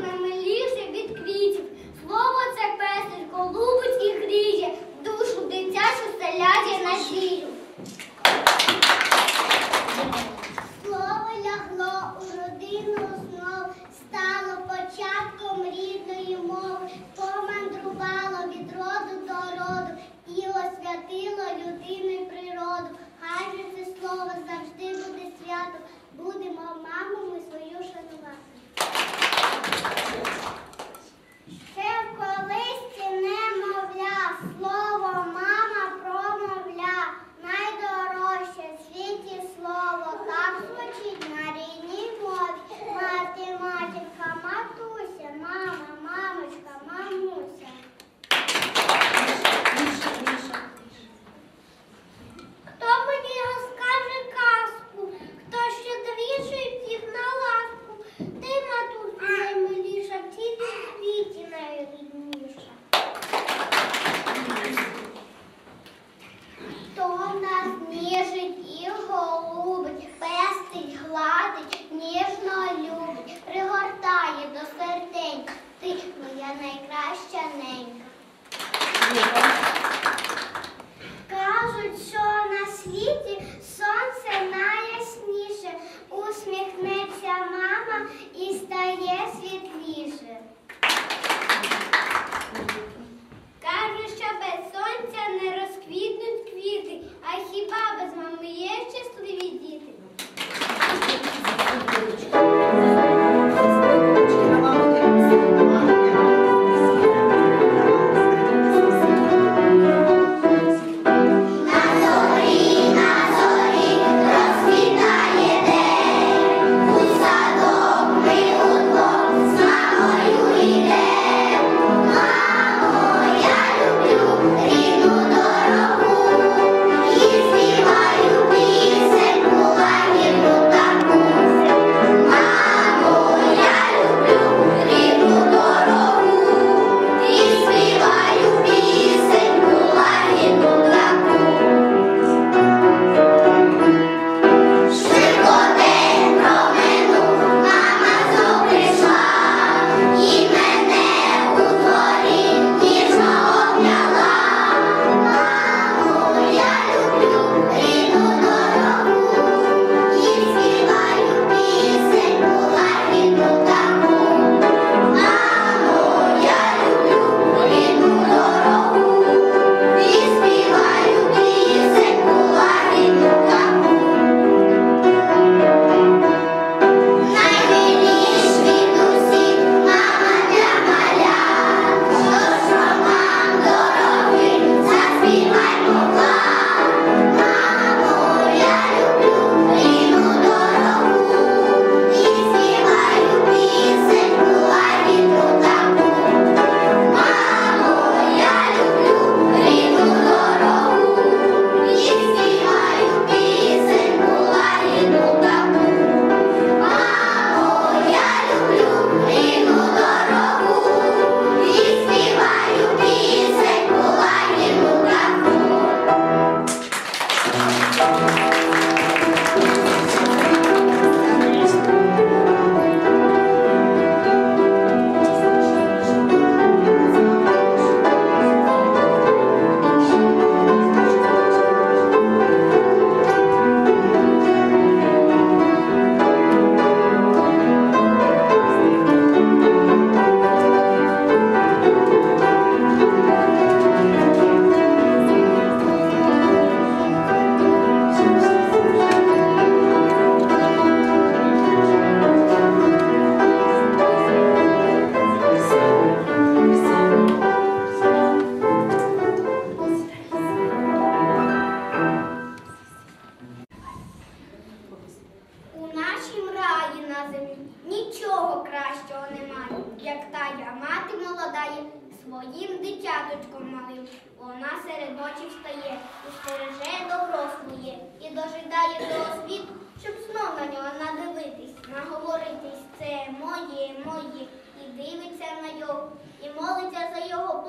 no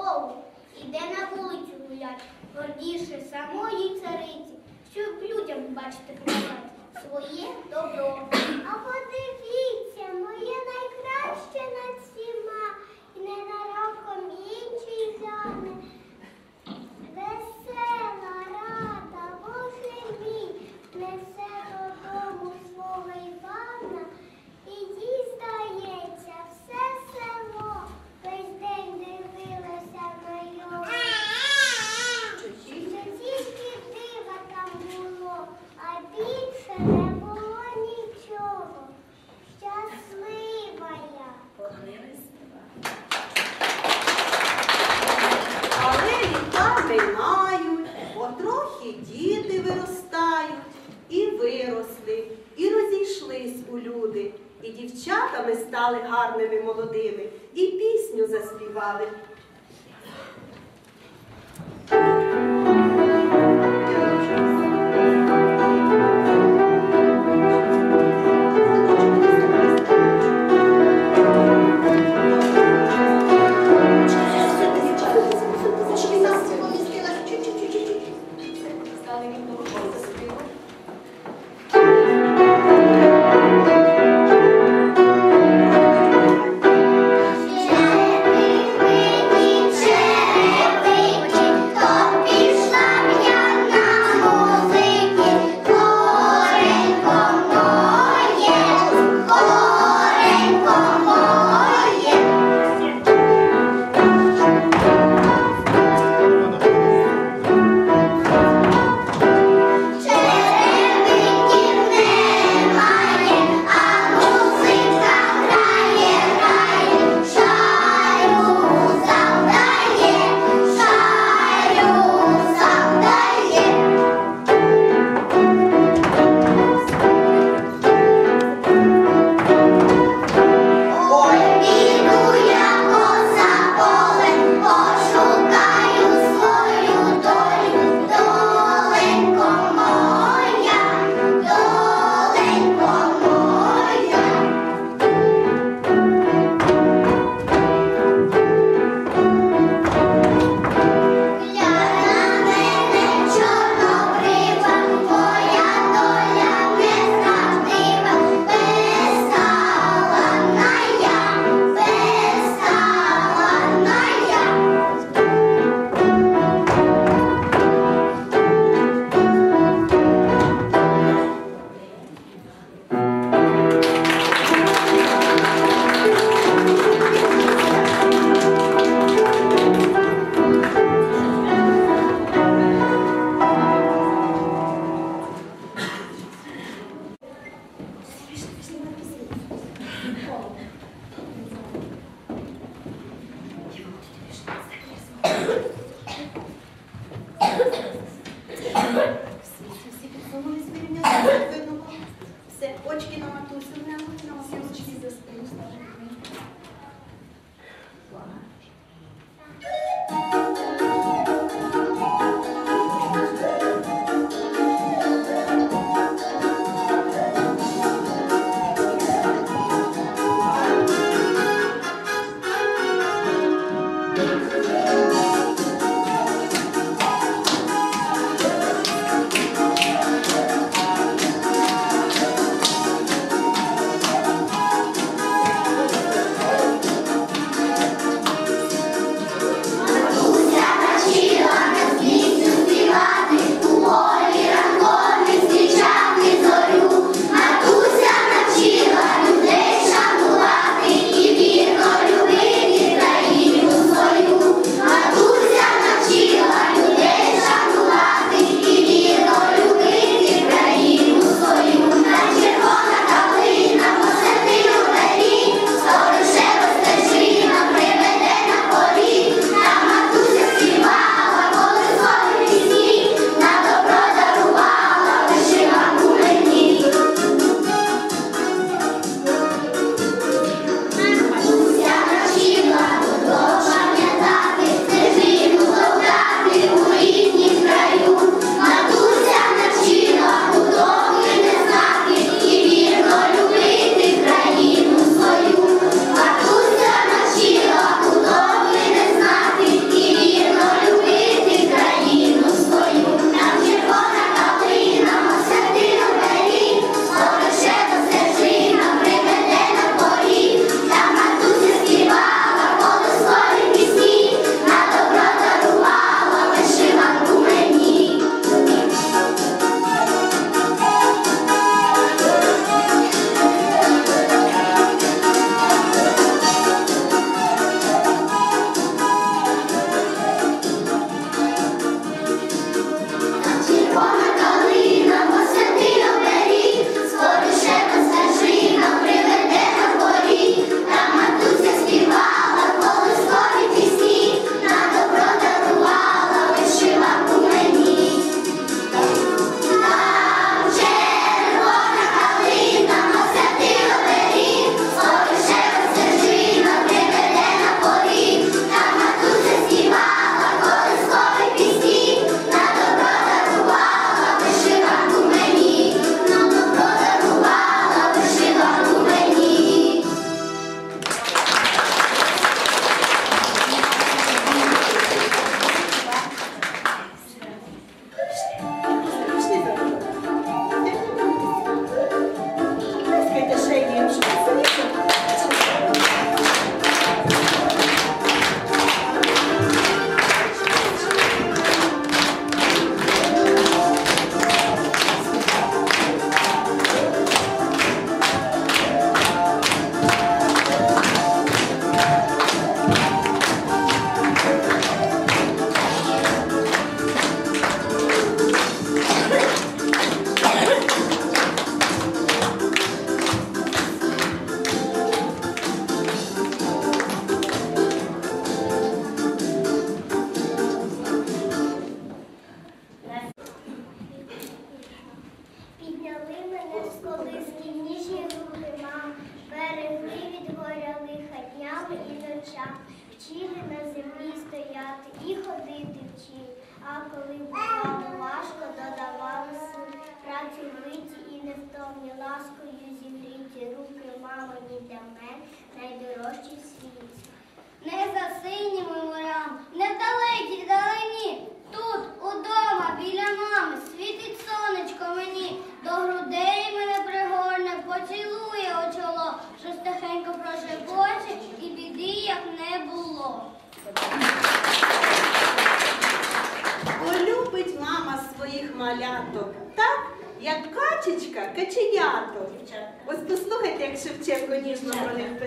за. Іде на вулицю гулять, гордіше самої цариці, щоб людям бачити показати своє добро. А подивіться, моє найкраще над всіма, і ненароком інший гляне. Весела рада, Боже мій, несе додому свого Івана, і їй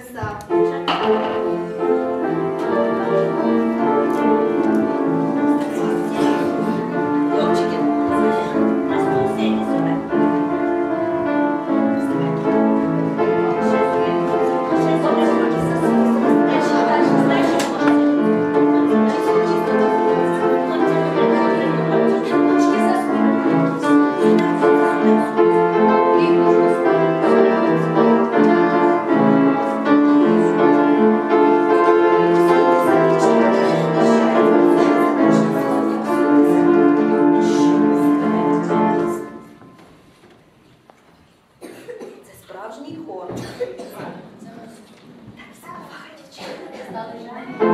stuff. справжній хор. Так,